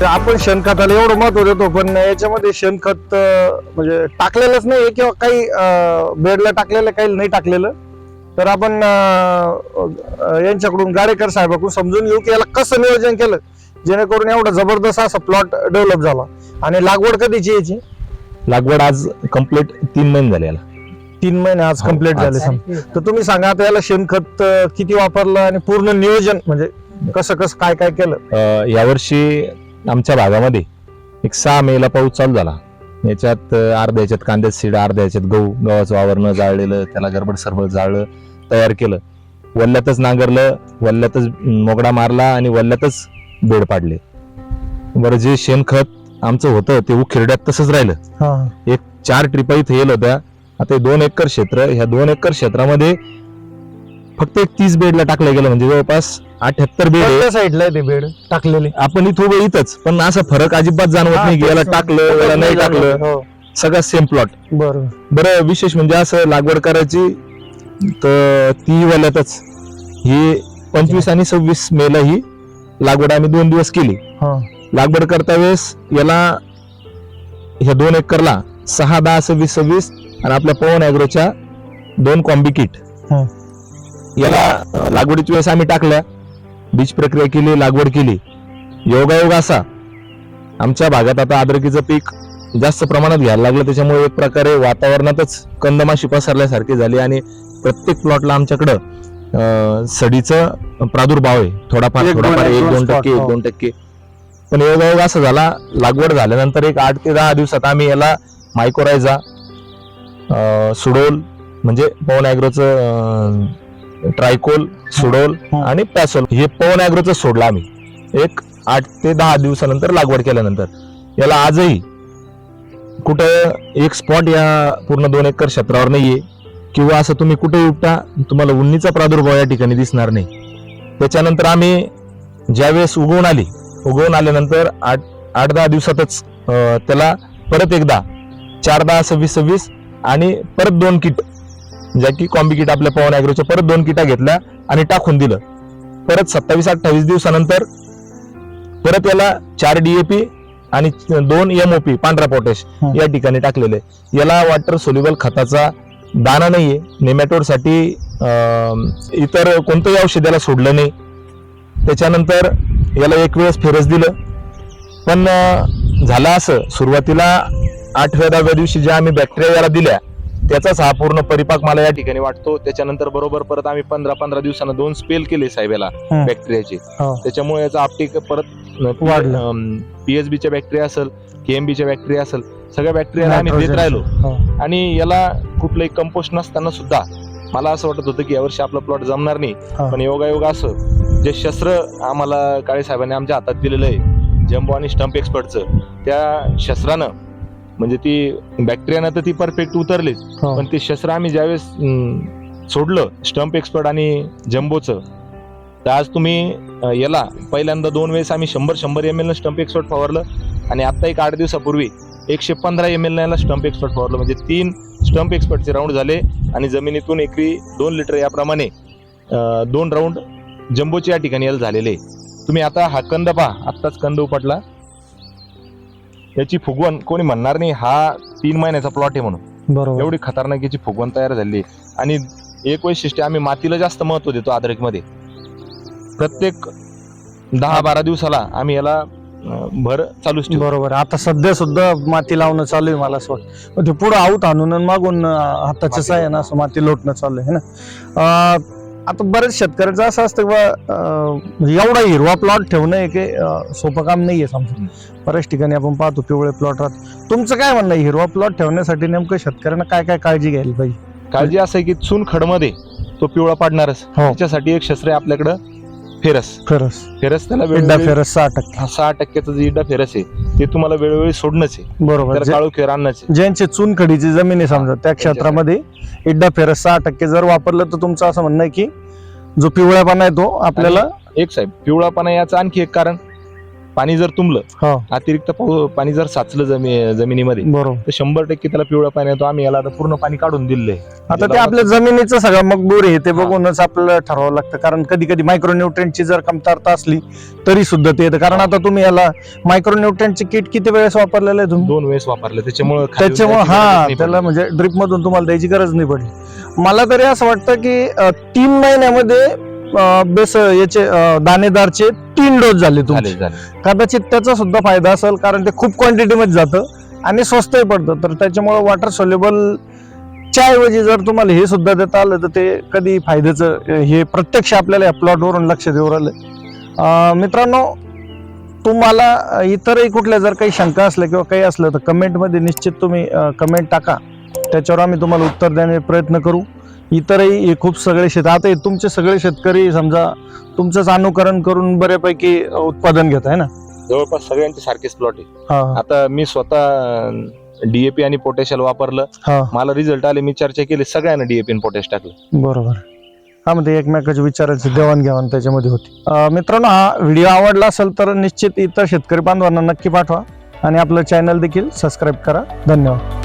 मित्रांनो आपण शेणखताला एवढं महत्त्व देतो पण याच्यामध्ये शेणखत म्हणजे टाकलेलंच नाही किंवा काही बेडला टाकलेलं काही नाही टाकलेलं. तर आपण यांच्याकडून गाडेकर साहेबाकडून समजून घेऊ की याला कसं नियोजन केलं जेणेकरून एवढा जबरदस्त असा प्लॉट डेव्हलप झाला. आणि लागवड कधीची याची? लागवड आज कंप्लीट तीन महिने झाले याला. तीन महिने आज हो, कंप्लीट. झाले. तर तुम्ही सांगा आता याला शेणखत किती वापरलं आणि पूर्ण नियोजन म्हणजे कसं कसं काय काय केलं? यावर्षी आमच्या भागामध्ये एक सहा मेला पाऊस चालू झाला. याच्यात अर्ध्या याच्यात कांद्यात सीड अर्ध्या याच्यात गहू गव्हाचं वावरणं जाळलेलं त्याला गडबड सरबळ जाळलं तयार केलं. वल्ल्यातच नांगरलं वल्ल्यातच मोगडा मारला आणि वल्ल्यातच बेड पाडले. बरं जे शेणखत आमचं होतं ते उखिरड्यात तसंच राहिलं. चार ट्रिपा इथे येईल होत्या. आता दोन एकर क्षेत्र ह्या दोन एकर क्षेत्रामध्ये फक्त एक तीस बेडला टाकलं गेलं म्हणजे जवळपास अठ्याहत्तर बेड आहे. साईडला आहे ते बेड? टाकलेले. आपण इथं उभं इथंच. पण असा फरक अजिबात जाणवत नाही की याला टाकलं याला नाही टाकलं हो. सगळं सेम प्लॉट बरोबर बरं विशेष म्हणजे असं लागवड करायची तर ती वेळातच ही पंचवीस आणि सव्वीस मेला ही लागवड आम्ही दोन दिवस केली. हा. लागवड करता वेळेस याला ह्या दोन एकरला सहा दहा सव्वीस सव्वीस आणि आपल्या पवन ॲग्रोच्या दोन कॉम्बी किट हं. याला अं, लागवडीच्या वेळेस आम्ही टाकल्या बीज प्रक्रिया केली लागवड केली. योगायोग असा. आमच्या भागात आता अद्रकीचं पीक जास्त प्रमाणात घ्यायला लागलं. त्याच्यामुळे एक प्रकारे वातावरणातच कंदमाशी पसरल्यासारखी झाली आणि प्रत्येक प्लॉटला आमच्याकडं सडीचं प्रादुर्भाव आहे. थोडाफार थोडाफार एक दोन टक्के एक हो. दोन टक्के. पण योगायोग असा झाला लागवड झाल्यानंतर एक आठ ते दहा दिवसात आम्ही याला मायकोरायझा सुडोल म्हणजे पवन ॲग्रोचं ट्रायकोल सुडोल. आणि पॅसोल. हे पवन ॲग्रोचं सोडलं आम्ही. एक आठ ते दहा दिवसानंतर लागवड केल्यानंतर. याला आजही कुठं एक स्पॉट या पूर्ण दोन एकर क्षेत्रावर नाहीये. किंवा असं तुम्ही कुठे उपटा तुम्हाला उन्नीचा प्रादुर्भाव या ठिकाणी दिसणार नाही. त्याच्यानंतर आम्ही ज्यावेळेस उगवून आली उगवून आल्यानंतर आठ आठ दहा दिवसातच त्याला परत एकदा चार दहा सव्वीस सव्वीस आणि परत दोन किट ज्या की कॉम्बी किट आपल्या पवन ॲग्रोच्या परत दोन किटा घेतल्या आणि टाकून दिलं. परत सत्तावीस अठ्ठावीस दिवसानंतर परत याला चार डीएपी आणि दोन एमओपी पांढरा पोटॅश. या ठिकाणी टाकलेले. याला वॉटर सोल्युबल खताचा दाना नाहीये. नेमॅटोडसाठी अं, इतर कोणतंही औषध याला सोडलं नाही. त्याच्यानंतर याला एक वेळेस फेरस दिलं. पण झालं असं. सुरुवातीला आठव्या दहाव्या दिवशी ज्या आम्ही बॅक्टेरिया याला दिल्या त्याचाच हा पूर्ण परिपाक मला या ठिकाणी वाटतो त्याच्यानंतर बरोबर परत आम्ही पंधरा पंधरा दिवसानं दोन स्पेल केले साहेब याला हं. बॅक्टेरियाचे हो. त्याच्यामुळे याचा आपटेक परत वाढलं. पीएचबीच्या बॅक्टेरिया असेल केएमबीच्या बॅक्टेरिया असेल सगळ्या बॅक्टेरिया आम्ही देत Nitrogen. राहिलो हो. आणि याला कुठलंही कंपोस्ट नसताना सुद्धा मला असं वाटत होतं की यावर्षी आपला प्लॉट जमणार नाही हा. पण योगायोग असं जे शस्त्र आम्हाला काळे साहेबांनी आमच्या हातात दिलेलं आहे जम्बो आणि स्टंप एक्सपर्टचं त्या शस्त्रानं म्हणजे ती बॅक्टेरियानं तर ती परफेक्ट उतरलीच हो. पण ते शस्त्र आम्ही ज्यावेळेस अं, सोडलं स्टंप एक्सपर्ट आणि जम्बोचं तर आज तुम्ही अं, याला पहिल्यांदा दोन वेळेस आम्ही शंभर शंभर एम एल स्टंप एक्सपर्ट फवारलं आणि आता एक आठ दिवसापूर्वी एकशे पंधरा एम एल याला स्टंप एक्सपर्ट फवारलं म्हणजे तीन स्टंप एक्सपर्टचे राऊंड झाले आणि जमिनीतून एकरी दोन लिटर याप्रमाणे अं, दोन राऊंड जम्बोचे या ठिकाणी याला झालेले आहे. तुम्ही आता हा कंद पहा आत्ताच कंद उपटला याची फुगवण कोणी म्हणणार नाही हा तीन महिन्याचा प्लॉट आहे म्हणून. बरोबर. एवढी खतरनाक याची फुगवण तयार झाली. आणि एक वैशिष्ट्य आम्ही मातीला जास्त महत्त्व देतो अद्रकमध्ये प्रत्येक दहा बारा दिवसाला आम्ही याला भर चालूच बरोबर. आता सध्या सुद्धा माती लावणं चालू आहे मला असं वाटतं. ते पुढं आऊत आणून आणि मागून अं, हाताचं माती साय आहे ना असं माती लोटणं चालू आहे ना? आता बरेच शेतकऱ्याचं असं असतं की बा अं, एवढा हिरवा प्लॉट ठेवणं हे काही सोपं काम नाहीये समजा बऱ्याच ठिकाणी आपण पाहतो पिवळे प्लॉट राहत तुमचं काय म्हणणं आहे? हिरवा प्लॉट ठेवण्यासाठी नेमकं शेतकऱ्यांना काय काय काळजी घ्यायला पाहिजे? काळजी असं आहे की चून खडमध्ये तो पिवळा पाडणारच. हो. त्याच्यासाठी एक शस्त्र आहे आपल्याकडं फेरस. फेरस. फेरस त्याला वेळोवेळी- फेरस सहा टक्के. हा, सहा टक्क्याचं जे इडा फेरस आहे ते तुम्हाला वेळोवेळी सोडणंच आहे. बरोबर. काळू खेर आणणंच आहे. ज्यांची चुनखडीची जमीन आहे समजा त्या क्षेत्रामध्ये इड्डा फेरस सहा टक्के जर वापरलं तर तुमचं असं म्हणणं आहे की जो पिवळापणा आहे तो आपल्याला एक साहेब पिवळापणा याचं आणखी एक कारण पाणी जर तुंबलं हा. अतिरिक्त पाऊ- पाणी जर साचलं जमी जमिनीमध्ये बरोबर. तर शंभर टक्के त्याला पिवळं पाणी येतो. आम्ही याला आता पूर्ण पाणी काढून दिलंय. आता ते आपल्या जमिनीचं सगळं मकबूर आहे ते बघूनच आपल्याला ठरवावं लागतं. कारण कधी कधी मायक्रोन्युट्रेंटची जर कमतरता असली तरी सुद्धा ते येतं. कारण आता तुम्ही याला मायक्रोन्युट्रेंटचे किट किती वेळेस वापरलेलं आहे तुम्ही? दोन वेळेस वापरले. त्याच्यामुळे त्याच्यामुळे हा त्याला म्हणजे ड्रिप मधून तुम्हाला द्यायची गरज नाही पडली. मला तरी असं वाटतं की तीन महिन्यामध्ये बेस याचे दाणेदारचे तीन डोस झाले तुमचे. कदाचित त्याचा सुद्धा फायदा असेल कारण ते खूप क्वांटिटी मध्ये जातं आणि स्वस्तही पडतं. तर त्याच्यामुळे वॉटर सोल्युबल च्या ऐवजी जर तुम्हाला हे सुद्धा देता आलं तर ते कधी फायद्याचं हे प्रत्यक्ष आपल्याला या प्लॉटवरून लक्ष देऊ राहिलं मित्रांनो तुम्हाला इतरही कुठल्या जर काही शंका असल्या किंवा काही असलं तर कमेंटमध्ये निश्चित तुम्ही कमेंट टाका. त्याच्यावर आम्ही तुम्हाला उत्तर देण्याचा प्रयत्न करू. इतरही हे खूप सगळे शेत आता हे तुमचे सगळे शेतकरी समजा तुमचंच अनुकरण करून बऱ्यापैकी उत्पादन घेत आहे ना? जवळपास सगळ्यांचे सारखेच प्लॉट आहे. हा. आता मी स्वतः डीएपी आणि पोटॅशियल वापरलं. हा. मला रिझल्ट आले मी चर्चा केली सगळ्यांना डीएपी आणि पोटॅश टाकलं. बरोबर. हा म्हणजे एकमेकाच्या विचाराची देवाणघेवाण त्याच्यामध्ये होती. अं, मित्रांनो हा व्हिडिओ आवडला असेल तर निश्चित इतर शेतकरी बांधवांना नक्की पाठवा आणि आपलं चॅनल देखील सबस्क्राईब करा. धन्यवाद.